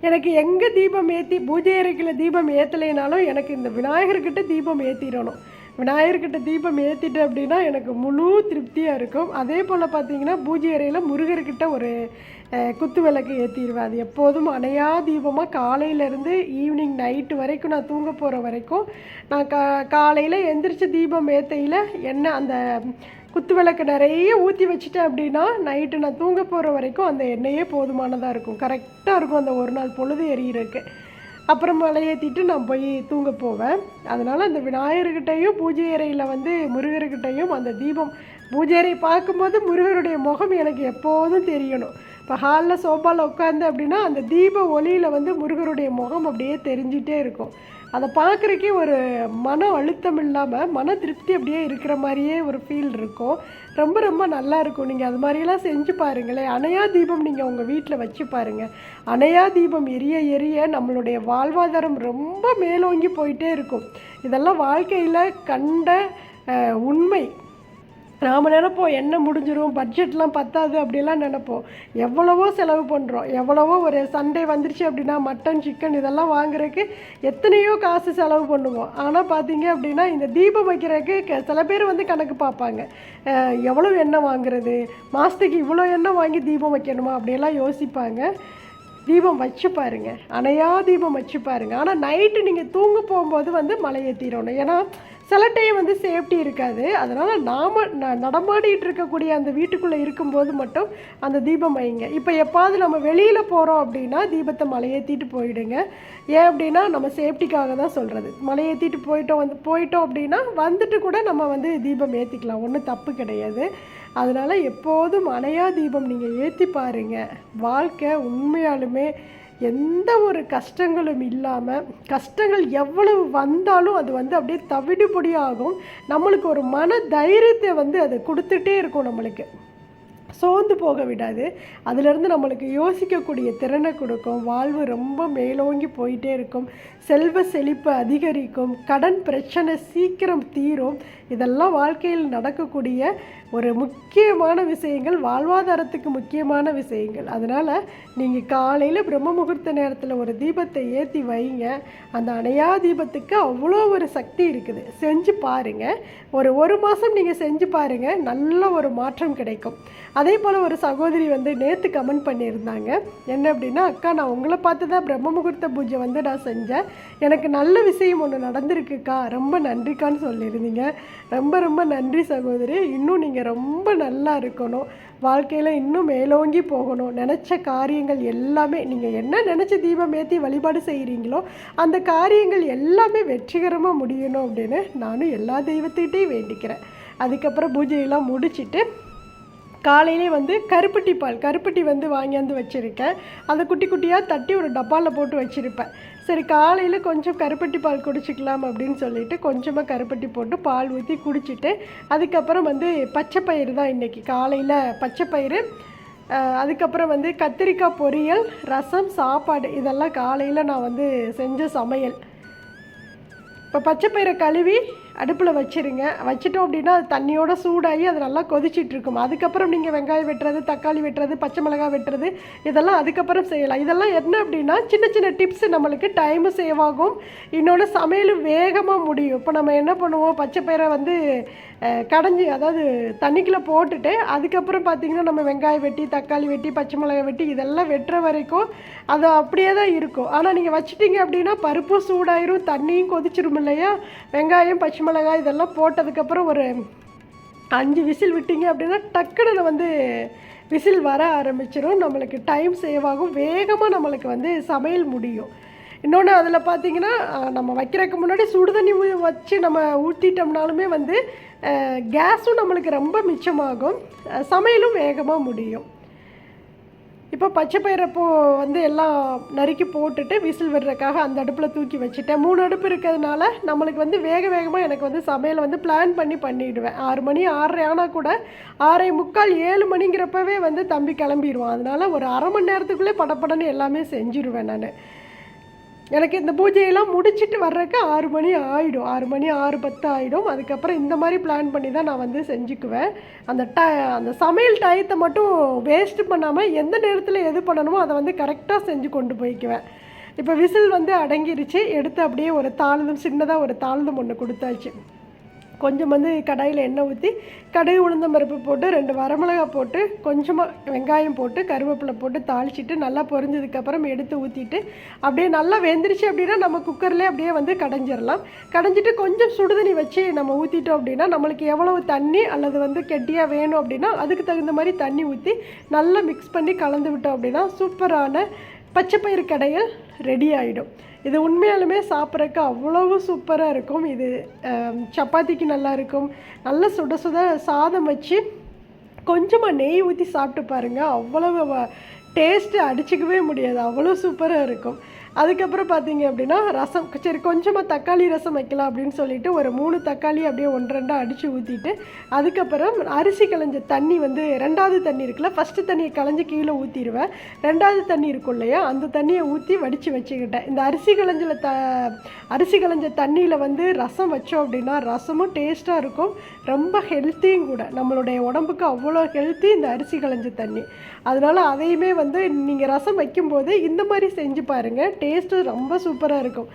எனக்கு எங்கே தீபம் ஏற்றி பூஜை அறைக்கில் தீபம் ஏற்றலைனாலும் எனக்கு இந்த விநாயகர்கிட்ட தீபம் ஏற்றிடணும் விநாயகர்கிட்ட தீபம் ஏற்றிட்டு அப்படின்னா எனக்கு முழு திருப்தியாக இருக்கும். அதே போல் பார்த்தீங்கன்னா பூஜை அறையில் முருகர்கிட்ட ஒரு குத்து விளக்கு ஏற்றிடுவேன் அது எப்போதும் அணையா தீபமாக காலையிலேருந்து ஈவினிங் நைட்டு வரைக்கும் நான் தூங்க போகிற வரைக்கும் நான் கா காலையில் எந்திரிச்சு தீபம் ஏற்றையில் என்ன அந்த குத்து விளக்கு நிறைய ஊற்றி வச்சுட்டேன் அப்படின்னா நைட்டு நான் தூங்க போகிற வரைக்கும் அந்த எண்ணெயே போதுமானதாக இருக்கும். கரெக்டாக இருக்கும் அந்த ஒரு நாள் பொழுது எரியிறதுக்கு. அப்புறம் மலையேற்றிட்டு நான் போய் தூங்க போவேன். அதனால் அந்த விநாயகர்கிட்டையும் பூஜை அறையில் வந்து முருகர்கிட்டையும் அந்த தீபம் பூஜை அறை பார்க்கும்போது முருகருடைய முகம் எனக்கு எப்போதும் தெரியணும். இப்போ ஹாலில் சோஃபாவில் உட்காந்து அப்படின்னா அந்த தீப ஒளியில் வந்து முருகருடைய முகம் அப்படியே தெரிஞ்சிட்டே இருக்கும். அதை பார்க்குறக்கே ஒரு மன அழுத்தம் இல்லாமல் மன திருப்தி அப்படியே இருக்கிற மாதிரியே ஒரு ஃபீல் இருக்கும். ரொம்ப ரொம்ப நல்லா இருக்கும். நீங்கள் அது மாதிரியெல்லாம் செஞ்சு பாருங்களேன். அணையா தீபம் நீங்கள் உங்கள் வீட்டில் வச்சு பாருங்கள் அணையா தீபம் எரிய எரிய நம்மளுடைய வாழ்வாதாரம் ரொம்ப மேலோங்கி போயிட்டே இருக்கும். இதெல்லாம் வாழ்க்கையில் கண்ட உண்மை. நாம் நினைப்போம் என்ன முடிஞ்சிடும் பட்ஜெட்லாம் பத்தாது அப்படிலாம் நினைப்போம். எவ்வளவோ செலவு பண்ணுறோம் எவ்வளவோ ஒரு சண்டே வந்துருச்சு அப்படின்னா மட்டன் சிக்கன் இதெல்லாம் வாங்குறதுக்கு எத்தனையோ காசு செலவு பண்ணுவோம். ஆனால் பார்த்தீங்க அப்படின்னா இந்த தீபம் வைக்கிறதுக்கு க- சில பேர் வந்து கணக்கு பார்ப்பாங்க. எவ்வளோ எண்ணெய் வாங்குறது? மாதத்துக்கு இவ்வளோ எண்ணெய் வாங்கி தீபம் வைக்கணுமா? அப்படியெல்லாம் யோசிப்பாங்க. தீபம் வச்சு பாருங்க. அணையா தீபம் வச்சு பாருங்க. ஆனால் நைட்டு நீங்கள் தூங்க போகும்போது வந்து மலையை தீரணும் ஏன்னா சில டைம் வந்து சேஃப்டி இருக்காது. அதனால் நாம் நடமாடிட்டு இருக்கக்கூடிய அந்த வீட்டுக்குள்ளே இருக்கும்போது மட்டும் அந்த தீபம் வைங்க இப்போ எப்பாவது நம்ம வெளியில் போகிறோம் அப்படின்னா தீபத்தை மலையேற்றிட்டு போயிடுங்க. ஏன் அப்படின்னா நம்ம சேஃப்டிக்காக தான் சொல்கிறது மலையேற்றிட்டு போயிட்டோம் வந்து போயிட்டோம் அப்படின்னா வந்துட்டு கூட நம்ம வந்து தீபம் ஏற்றிக்கலாம் ஒன்றும் தப்பு கிடையாது. அதனால் எப்போதும் அணையா தீபம் நீங்கள் ஏற்றி பாருங்க. வாழ்க்கை உண்மையாலுமே எந்த ஒரு கஷ்டங்களும் இல்லாமல் கஷ்டங்கள் எவ்வளவு வந்தாலும் அது வந்து அப்படியே தவிடுபடியாகும். நம்மளுக்கு ஒரு மன தைரியத்தை வந்து அது கொடுத்துட்டே இருக்கும் நம்மளுக்கு. சோர்ந்து போக விடாது. அதிலிருந்து நம்மளுக்கு யோசிக்கக்கூடிய திறனை கொடுக்கும். வாழ்வு ரொம்ப மேலோங்கி போயிட்டே இருக்கும். செல்வ செழிப்பு அதிகரிக்கும். கடன் பிரச்சனை சீக்கிரம் தீரும். இதெல்லாம் வாழ்க்கையில் நடக்கக்கூடிய ஒரு முக்கியமான விஷயங்கள். வாழ்வாதாரத்துக்கு முக்கியமான விஷயங்கள். அதனால் நீங்கள் காலையில் பிரம்ம முகூர்த்த நேரத்தில் ஒரு தீபத்தை ஏற்றி வைங்க. அந்த அணையா தீபத்துக்கு அவ்வளோ ஒரு சக்தி இருக்குது. செஞ்சு பாருங்கள் ஒரு ஒரு மாதம் நீங்கள் செஞ்சு பாருங்கள் நல்ல ஒரு மாற்றம் கிடைக்கும். அதே போல் ஒரு சகோதரி வந்து நேற்று கமெண்ட் பண்ணியிருந்தாங்க. என்ன அப்படின்னா அக்கா நான் உங்களை பார்த்து தான் பிரம்ம முகூர்த்த பூஜை வந்து நான் செஞ்சேன். எனக்கு நல்ல விஷயம் ஒன்று நடந்திருக்குக்கா. ரொம்ப நன்றிக்கான்னு சொல்லியிருந்தீங்க. ரொம்ப ரொம்ப நன்றி சகோதரி. இன்னும் நீங்கள் ரொம்ப நல்லா இருக்கணும். வாழ்க்கையில் இன்னும் மேலோங்கி போகணும். நினச்ச காரியங்கள் எல்லாமே நீங்கள் என்ன நினச்சி தீபம் ஏற்றி வழிபாடு செய்கிறீங்களோ அந்த காரியங்கள் எல்லாமே வெற்றிகரமாக முடியணும் அப்படின்னு நானும் எல்லா தெய்வத்திட்டையும் வேண்டிக்கிறேன். அதுக்கப்புறம் பூஜையெல்லாம் முடிச்சுட்டு காலையிலே வந்து கருப்பட்டி பால் கருப்பட்டி வந்து வாங்கியாந்து வச்சுருக்கேன். அதை குட்டி குட்டியாக தட்டி ஒரு டப்பாவில் போட்டு வச்சுருப்பேன். சரி காலையில் கொஞ்சம் கருப்பட்டி பால் குடிச்சிக்கலாம் அப்படின்னு சொல்லிட்டு கொஞ்சமாக கருப்பட்டி போட்டு பால் ஊற்றி குடிச்சிட்டு அதுக்கப்புறம் வந்து பச்சை பயிறு தான் இன்றைக்கி காலையில் பச்சை பயிறு அதுக்கப்புறம் வந்து கத்திரிக்காய் பொரியல் ரசம் சாப்பாடு இதெல்லாம் காலையில் நான் வந்து செஞ்ச சமையல். இப்போ பச்சை பயிரை கழுவி அடுப்பில் வச்சிருங்க. வச்சிட்டோம் அப்படின்னா அது தண்ணியோட சூடாகி அது நல்லா கொதிச்சிட்டு இருக்கும் அதுக்கப்புறம் நீங்கள் வெங்காயம் வெட்டுறது தக்காளி வெட்டுறது பச்சை மிளகாய் வெட்டுறது இதெல்லாம் அதுக்கப்புறம் செய்யலாம். இதெல்லாம் என்ன அப்படின்னா சின்ன சின்ன டிப்ஸ் நம்மளுக்கு டைமு சேவ் ஆகும். இன்னொன்று சமையலும் வேகமாக முடியும். இப்போ நம்ம என்ன பண்ணுவோம்? பச்சை பயிரை வந்து கடைஞ்சி அதாவது தண்ணிக்குள்ளே போட்டுட்டு அதுக்கப்புறம் பார்த்திங்கன்னா நம்ம வெங்காயம் வெட்டி தக்காளி வெட்டி பச்சை மிளகாய் வெட்டி இதெல்லாம் வெட்டுற வரைக்கும் அது அப்படியே தான் இருக்கும். ஆனால் நீங்கள் வச்சிட்டீங்க அப்படின்னா பருப்பும் சூடாயிரும் தண்ணியும் கொதிச்சிரும் இல்லையா? வெங்காயம் பச்சை மிளகாய் இதெல்லாம் போட்டதுக்கப்புறம் ஒரு அஞ்சு விசில் விட்டீங்க அப்படின்னா டக்குன்னு வந்து விசில் வர ஆரம்பிச்சிடும் நம்மளுக்கு டைம் சேவ் ஆகும். வேகமாக நம்மளுக்கு வந்து சமையல் முடியும். இன்னொன்று அதில் பார்த்தீங்கன்னா நம்ம வைக்கிறதுக்கு முன்னாடி சுடுதண்ணி வச்சு நம்ம ஊற்றிட்டோம்னாலுமே வந்து கேஸும் நம்மளுக்கு ரொம்ப மிச்சமாகும். சமையலும் வேகமாக முடியும். இப்போ பச்சை பயிரப்போ வந்து எல்லாம் நறுக்கி போட்டுட்டு விசில் விடுறதுக்காக அந்த அடுப்பில் தூக்கி வச்சுட்டேன். மூணு அடுப்பு இருக்கிறதுனால நம்மளுக்கு வந்து வேக வேகமாக எனக்கு வந்து சமையலை வந்து பிளான் பண்ணி பண்ணிவிடுவேன் ஆறு மணி ஆறரை ஆனால் கூட ஆறரை முக்கால் ஏழு மணிங்கிறப்பவே வந்து தம்பி கிளம்பிடுவான். அதனால் ஒரு அரை மணி நேரத்துக்குள்ளே படப்படன்னு எல்லாமே செஞ்சுருவேன் நான். எனக்கு இந்த பூஜையெல்லாம் முடிச்சிட்டு வர்றதுக்கு ஆறு மணி ஆகிடும் ஆறு மணி ஆறு பத்து ஆகிடும் அதுக்கப்புறம் இந்த மாதிரி பிளான் பண்ணி தான் நான் வந்து செஞ்சுக்குவேன். அந்த ட அந்த சமையல் டயத்தை மட்டும் வேஸ்ட் பண்ணாமல் எந்த நேரத்தில் எது பண்ணணுமோ அதை வந்து கரெக்டாக செஞ்சு கொண்டு போய்க்குவேன். இப்போ விசில் வந்து அடங்கிருச்சு. எடுத்து அப்படியே ஒரு தாழ்ந்தம் சின்னதாக ஒரு தாழ்ந்தம் ஒன்று கொடுத்தாச்சு. கொஞ்சம் வந்து கடாயில் எண்ணெய் ஊற்றி கடுகு உளுந்தம் பருப்பு போட்டு ரெண்டு வரமிளகா போட்டு கொஞ்சமாக வெங்காயம் போட்டு கருவேப்பிலை போட்டு தாளிச்சிட்டு நல்லா பொரிஞ்சதுக்கப்புறம் எடுத்து ஊற்றிட்டு அப்படியே நல்லா வெந்துருச்சு அப்படின்னா நம்ம குக்கர்லேயே அப்படியே வந்து கடைஞ்சிடலாம் கடைஞ்சிட்டு கொஞ்சம் சுடுதண்ணி வச்சு நம்ம ஊற்றிட்டோம் அப்படின்னா நம்மளுக்கு எவ்வளவு தண்ணி அல்லது வந்து கெட்டியாக வேணும் அப்படின்னா அதுக்கு தகுந்த மாதிரி தண்ணி ஊற்றி நல்லா மிக்ஸ் பண்ணி கலந்து விட்டோம் அப்படின்னா சூப்பரான பச்சைப்பயிறு கடையில் ரெடி ஆகிடும் இது உண்மையாலுமே சாப்பிட்றக்கு அவ்வளவு சூப்பராக இருக்கும். இது அஹ், சப்பாத்திக்கு நல்லா இருக்கும். நல்ல சுட சுட சாதம் வச்சு கொஞ்சமாக நெய் ஊற்றி சாப்பிட்டு பாருங்கள் அவ்வளவு டேஸ்ட்டு அடிச்சுக்கவே முடியாது. அவ்வளோ சூப்பராக இருக்கும். அதுக்கப்புறம் பார்த்தீங்க அப்படின்னா ரசம் சரி கொஞ்சமாக தக்காளி ரசம் வைக்கலாம் அப்படின்னு சொல்லிட்டு ஒரு மூணு தக்காளி அப்படியே ஒன்று ரெண்டாக அடித்து ஊற்றிட்டு அதுக்கப்புறம் அரிசி களைஞ்ச தண்ணி வந்து ரெண்டாவது தண்ணி இருக்குல்ல ஃபஸ்ட்டு தண்ணியை களைஞ்சு கீழே ஊற்றிடுவேன் ரெண்டாவது தண்ணி இருக்கும் இல்லையா அந்த தண்ணியை ஊற்றி வடித்து வச்சுக்கிட்டேன். இந்த அரிசி களைஞ்சில் த அரிசி களைஞ்ச தண்ணியில் வந்து ரசம் வச்சோம் அப்படின்னா ரசமும் டேஸ்ட்டாக இருக்கும். ரொம்ப ஹெல்த்தியும் கூட. நம்மளுடைய உடம்புக்கு அவ்வளோ ஹெல்த்தி இந்த அரிசி களைஞ்ச தண்ணி. அதனால் அதையுமே வந்து நீங்கள் ரசம் வைக்கும்போது இந்த மாதிரி செஞ்சு பாருங்கள் டேஸ்ட்டு ரொம்ப சூப்பராக இருக்கும்.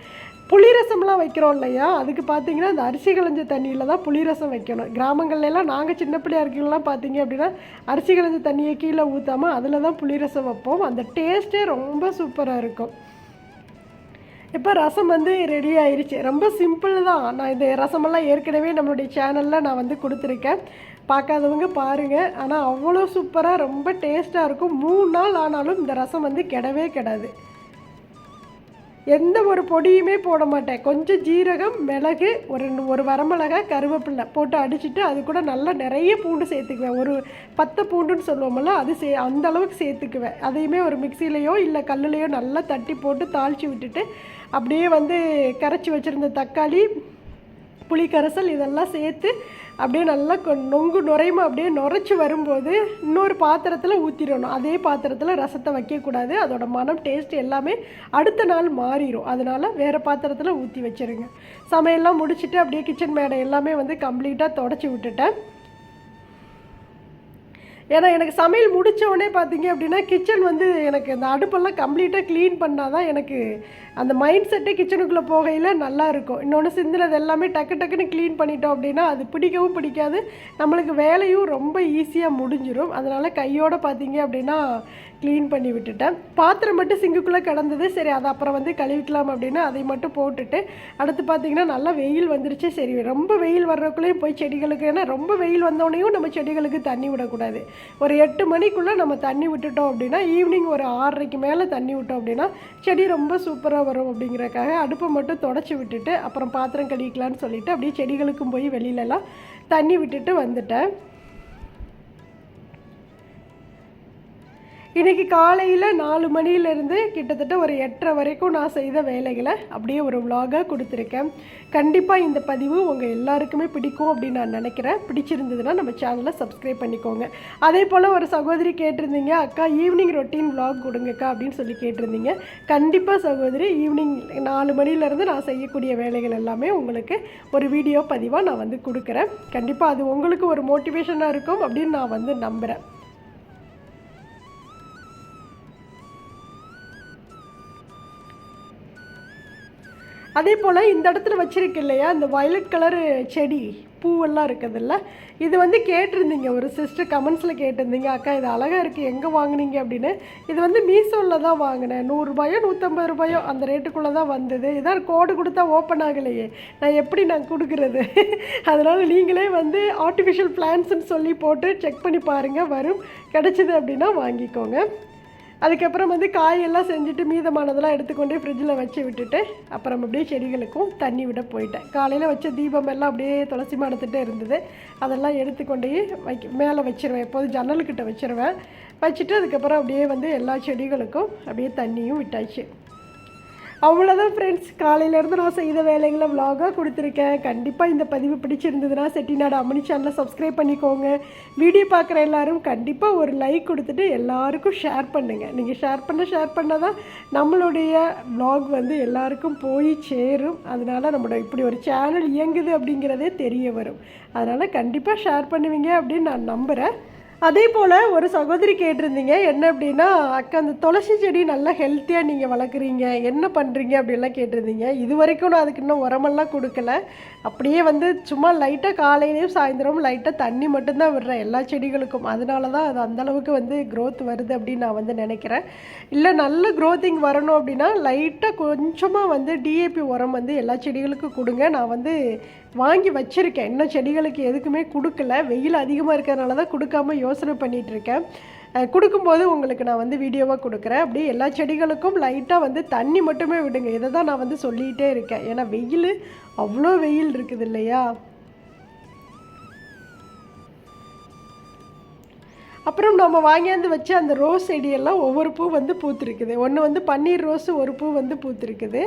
புளிரசம்லாம் வைக்கிறோம் இல்லையா? அதுக்கு பார்த்தீங்கன்னா இந்த அரிசி களைஞ்ச தண்ணியில் தான் புளி ரசம் வைக்கணும் கிராமங்கள்லாம் நாங்கள் சின்ன பிள்ளையா இருக்கலாம் பார்த்தீங்க அப்படின்னா அரிசி களைஞ்ச தண்ணியை கீழே ஊற்றாமல் அதில் தான் புளி ரசம் வைப்போம். அந்த டேஸ்ட்டே ரொம்ப சூப்பராக இருக்கும். இப்போ ரசம் வந்து ரெடி ஆயிடுச்சு ரொம்ப சிம்பிள் தான். நான் இந்த ரசமெல்லாம் ஏற்கனவே நம்மளுடைய சேனலில் நான் வந்து கொடுத்துருக்கேன். பார்க்காதவங்க பாருங்கள் ஆனால் அவ்வளோ சூப்பராக ரொம்ப டேஸ்ட்டாக இருக்கும். மூணு நாள் ஆனாலும் இந்த ரசம் வந்து கிடவே கிடாது. எந்த ஒரு பொடியுமே போட மாட்டேன். கொஞ்சம் ஜீரகம் மிளகு ஒரு ரெண்டு ஒரு வரமிளகாய் கருவேப்பில்லை போட்டு அடிச்சுட்டு அது கூட நல்லா நிறைய பூண்டு சேர்த்துக்குவேன். ஒரு பத்து பூண்டுன்னு சொல்லுவோம்ல அது சே அந்த அளவுக்கு சேர்த்துக்குவேன். அதையுமே ஒரு மிக்சிலேயோ இல்லை கல்லுலேயோ நல்லா தட்டி போட்டு தாளித்து விட்டுட்டு அப்படியே வந்து கரைச்சி வச்சுருந்த தக்காளி புளி கரைசல் இதெல்லாம் சேர்த்து அப்படியே நல்லா கொ- நொங்கு நுரையுமா அப்படியே நுரைச்சி வரும்போது இன்னொரு பாத்திரத்தில் ஊற்றிடணும் அதே பாத்திரத்தில் ரசத்தை வைக்கக்கூடாது. அதோட மனம் டேஸ்ட் எல்லாமே அடுத்த நாள் மாறிடும் அதனால் வேறு பாத்திரத்தில் ஊற்றி வச்சிருங்க. சமையல்லாம் முடிச்சுட்டு அப்படியே கிச்சன் மேடை எல்லாமே வந்து கம்ப்ளீட்டாக தொடச்சி விட்டுட்டேன். ஏன்னா எனக்கு சமையல் முடிச்ச உடனே பார்த்தீங்க அப்படின்னா கிச்சன் வந்து எனக்கு அந்த அடுப்பெல்லாம் கம்ப்ளீட்டாக க்ளீன் பண்ணால் தான் எனக்கு அந்த மைண்ட் செட்டே கிச்சனுக்குள்ளே போகையில் நல்லா இருக்கும். இன்னொன்று சிந்தினது எல்லாமே டக்கு டக்குன்னு க்ளீன் பண்ணிட்டோம் அப்படின்னா அது பிடிக்கவும் பிடிக்காது. நம்மளுக்கு வேலையும் ரொம்ப ஈஸியாக முடிஞ்சிடும் அதனால் கையோடு பார்த்தீங்க அப்படின்னா க்ளீன் பண்ணி விட்டுட்டேன். பாத்திரம் மட்டும் சிங்குக்குள்ளே கிடந்தது. சரி அதை அப்புறம் வந்து கழுவிக்கலாம் அப்படின்னு அதை மட்டும் போட்டுட்டு அடுத்து பார்த்தீங்கன்னா நல்லா வெயில் வந்துருச்சு. சரி ரொம்ப வெயில் வர்றக்குள்ளேயும் போய் செடிகளுக்கு ஏன்னா ரொம்ப வெயில் வந்தோடனையும் நம்ம செடிகளுக்கு தண்ணி விடக்கூடாது. ஒரு எட்டு மணிக்குள்ளே நம்ம தண்ணி விட்டுட்டோம் அப்படின்னா ஈவினிங் ஒரு ஆறரைக்கு மேலே தண்ணி விட்டோம் அப்படின்னா செடி ரொம்ப சூப்பராக வரும் அப்படிங்கிறக்காக அடுப்பை மட்டும் தொடச்சி விட்டுட்டு அப்புறம் பாத்திரம் கழுவிக்கலான்னு சொல்லிட்டு அப்படியே செடிகளுக்கும் போய் வெளியிலலாம் தண்ணி விட்டுட்டு வந்துட்டேன். இன்றைக்கி காலையில் நாலு மணியிலேருந்து கிட்டத்தட்ட ஒரு எட்டரை வரைக்கும் நான் செய்த வேலைகளை அப்படியே ஒரு விலாகாக கொடுத்துருக்கேன். கண்டிப்பாக இந்த பதிவு உங்கள் எல்லாருக்குமே பிடிக்கும் அப்படின்னு நான் நினைக்கிறேன். பிடிச்சிருந்ததுன்னா நம்ம சேனலை சப்ஸ்கிரைப் பண்ணிக்கோங்க. அதே போல் ஒரு சகோதரி கேட்டிருந்தீங்க அக்கா ஈவினிங் ரொட்டீன் விலாக் கொடுங்கக்கா அப்படின்னு சொல்லி கேட்டிருந்தீங்க. கண்டிப்பாக சகோதரி ஈவினிங் நாலு மணிலேருந்து நான் செய்யக்கூடிய வேலைகள் எல்லாமே உங்களுக்கு ஒரு வீடியோ பதிவாக நான் வந்து கொடுக்குறேன். கண்டிப்பாக அது உங்களுக்கு ஒரு மோட்டிவேஷனாக இருக்கும் அப்படின்னு நான் வந்து நம்புகிறேன் அதே போல் இந்த இடத்துல வச்சுருக்கு இல்லையா இந்த வயலட் கலரு செடி பூவெல்லாம் இருக்குதுல்ல இது வந்து கேட்டிருந்தீங்க ஒரு சிஸ்டர் கமெண்ட்ஸில் கேட்டிருந்தீங்க அக்கா இது அழகாக இருக்குது எங்கே வாங்குனீங்க? அப்படின்னு. இது வந்து மீசோவில் தான் வாங்கினேன். நூறுரூபாயோ நூற்றம்பது ரூபாயோ அந்த ரேட்டுக்குள்ளே தான் வந்தது. இதான் கோடு கொடுத்தா ஓப்பன் ஆகலையே. நான் எப்படி நான் கொடுக்குறது? அதனால் நீங்களே வந்து ஆர்டிஃபிஷியல் பிளான்ஸ்னு சொல்லி போட்டு செக் பண்ணி பாருங்கள் வரும். கிடச்சிது அப்படின்னா வாங்கிக்கோங்க. அதுக்கப்புறம் வந்து காயெல்லாம் செஞ்சுட்டு மீதமானதெல்லாம் எடுத்துக்கொண்டே ஃப்ரிட்ஜில் வச்சு விட்டுட்டு அப்புறம் அப்படியே செடிகளுக்கும் தண்ணி விட போயிட்டேன். காலையில் வச்ச தீபம் எல்லாம் அப்படியே துளசி மாடத்துகிட்டே இருந்தது. அதெல்லாம் எடுத்துக்கொண்டே வைக்க மேலே வச்சிருவேன். எப்போதும் ஜன்னல்கிட்ட வச்சுருவேன். வச்சுட்டு அதுக்கப்புறம் அப்படியே வந்து எல்லா செடிகளுக்கும் அப்படியே தண்ணியும் விட்டாச்சு. அவ்வளோதான் ஃப்ரெண்ட்ஸ் காலையிலேருந்து நான் செய்த வேலைகளை விலாகாக கொடுத்துருக்கேன். கண்டிப்பாக இந்த பதிவு பிடிச்சிருந்ததுன்னா செட்டிநாடு அம்மனி சேனலை சப்ஸ்கிரைப் பண்ணிக்கோங்க. வீடியோ பார்க்குற எல்லோரும் கண்டிப்பாக ஒரு லைக் கொடுத்துட்டு எல்லாருக்கும் ஷேர் பண்ணுங்கள் நீங்கள் ஷேர் பண்ண ஷேர் பண்ணால் தான் நம்மளுடைய ப்ளாக் வந்து எல்லாருக்கும் போய் சேரும். அதனால் நம்மளோட இப்படி ஒரு சேனல் இயங்குது அப்படிங்கிறதே தெரிய வரும். அதனால் கண்டிப்பாக ஷேர் பண்ணுவீங்க அப்படின்னு நான் நம்புகிறேன் அதே போல் ஒரு சகோதரி கேட்டிருந்தீங்க என்ன அப்படின்னா அக்கா அந்த துளசி செடி நல்லா ஹெல்த்தியாக நீங்கள் வளர்க்குறீங்க என்ன பண்ணுறீங்க அப்படின்லாம் கேட்டிருந்தீங்க. இது வரைக்கும் நான் அதுக்கு இன்னும் உரமெல்லாம் கொடுக்கல. அப்படியே வந்து சும்மா லைட்டாக காலையிலையும் சாயந்தரமும் லைட்டாக தண்ணி மட்டும்தான் விடுறேன் எல்லா செடிகளுக்கும். அதனால தான் அது அந்தளவுக்கு வந்து க்ரோத் வருது அப்படின்னு நான் வந்து நினைக்கிறேன். இல்லை நல்ல க்ரோத்திங் வரணும் அப்படின்னா லைட்டாக கொஞ்சமாக வந்து டிஏபி உரம் வந்து எல்லா செடிகளுக்கும் கொடுங்க. நான் வந்து வாங்கி வச்சுருக்கேன். இன்னும் செடிகளுக்கு எதுக்குமே கொடுக்கல. வெயில் அதிகமாக இருக்கிறதுனால தான் கொடுக்காம யோசனை பண்ணிகிட்ருக்கேன் இருக்கேன். கொடுக்கும்போது உங்களுக்கு நான் வந்து வீடியோவாக கொடுக்குறேன். அப்படியே எல்லா செடிகளுக்கும் லைட்டாக வந்து தண்ணி மட்டுமே விடுங்க. இதை தான் நான் வந்து சொல்லிகிட்டே இருக்கேன். ஏன்னா வெயில் அவ்வளோ வெயில் இருக்குது இல்லையா? அப்புறம் நம்ம வாங்கியாந்து வச்ச அந்த ரோஸ் செடியெல்லாம் ஒவ்வொரு பூ வந்து பூத்துருக்குது. ஒன்று வந்து பன்னீர் ரோஸு ஒரு பூ வந்து பூத்திருக்குது.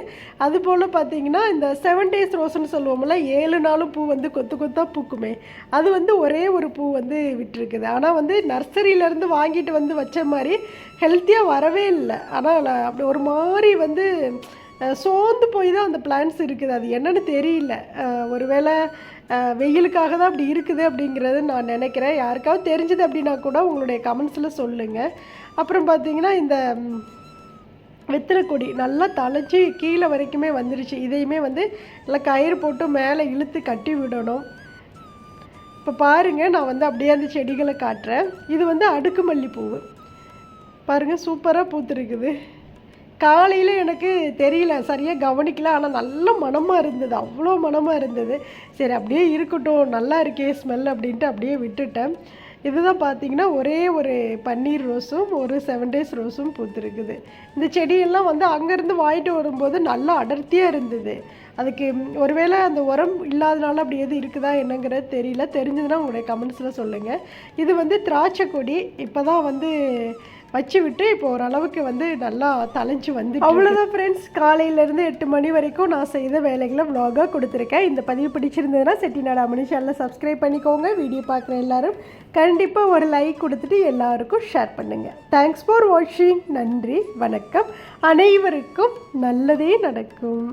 அது போல் பார்த்தீங்கன்னா இந்த செவன் டேஸ் ரோஸ்ன்னு சொல்லுவோம்ல ஏழு நாளும் பூ வந்து கொத்து கொத்தாக பூக்குமே. அது வந்து ஒரே ஒரு பூ வந்து விட்டுருக்குது. ஆனால் வந்து நர்சரியிலேருந்து வாங்கிட்டு வந்து வச்ச மாதிரி ஹெல்த்தியாக வரவே இல்லை. ஆனால் அப்படி ஒரு மாதிரி வந்து சோர்ந்து போய் தான் அந்த பிளான்ஸ் இருக்குது. அது என்னன்னு தெரியல. ஒருவேளை வெயிலுக்காக தான் அப்படி இருக்குது அப்படிங்கிறது நான் நினைக்கிறேன். யாருக்காவது தெரிஞ்சது அப்படின்னா கூட உங்களுடைய கமெண்ட்ஸில் சொல்லுங்கள் அப்புறம் பார்த்தீங்கன்னா இந்த ம், வெத்தலை கொடி நல்லா தழைச்சி கீழே வரைக்குமே வந்துருச்சு. இதையுமே வந்து நல்லா கயிறு போட்டு மேலே இழுத்து கட்டி விடணும். இப்போ பாருங்கள் நான் வந்து அப்படியே அந்த செடிகளை காட்டுறேன். இது வந்து அடுக்கு மல்லிப்பூ பாருங்கள் சூப்பராக பூத்துருக்குது. காலையில் எனக்கு தெரியல சரியாக கவனிக்கல ஆனால் நல்ல மணமாக இருந்தது அவ்வளோ மணமாக இருந்தது. சரி அப்படியே இருக்கட்டும் நல்லா இருக்கே ஸ்மெல் அப்படின்ட்டு அப்படியே விட்டுட்டேன். இதுதான் பார்த்தீங்கன்னா ஒரே ஒரு பன்னீர் ரோஸும் ஒரு செவன் டேஸ் ரோஸும் பூத்துருக்குது. இந்த செடியெல்லாம் வந்து அங்கேருந்து வாங்கிட்டு வரும்போது நல்லா அடர்த்தியாக இருந்தது. அதுக்கு ஒருவேளை அந்த உரம் இல்லாதனால அப்படி எது இருக்குதா என்னங்கிறது தெரியல. தெரிஞ்சதுன்னா உங்களுடைய கமெண்ட்ஸில் சொல்லுங்கள் இது வந்து திராட்சை கொடி இப்போ தான் வந்து வச்சு விட்டு இப்போ ஓரளவுக்கு வந்து நல்லா தலைஞ்சு வந்து அவ்வளோதான் ஃப்ரெண்ட்ஸ் காலையிலேருந்து எட்டு மணி வரைக்கும் நான் செய்த வேலைகளை vlog-ஆ கொடுத்துருக்கேன். இந்த பதிவு பிடிச்சிருந்ததுன்னா செட்டிநாடா அம்மனி சேனலை சப்ஸ்கிரைப் பண்ணிக்கோங்க. வீடியோ பார்க்குற எல்லாரும் கண்டிப்பாக ஒரு லைக் கொடுத்துட்டு எல்லாருக்கும் ஷேர் பண்ணுங்கள் தேங்க்ஸ் ஃபார் வாட்சிங் நன்றி வணக்கம். அனைவருக்கும் நல்லதே நடக்கும்.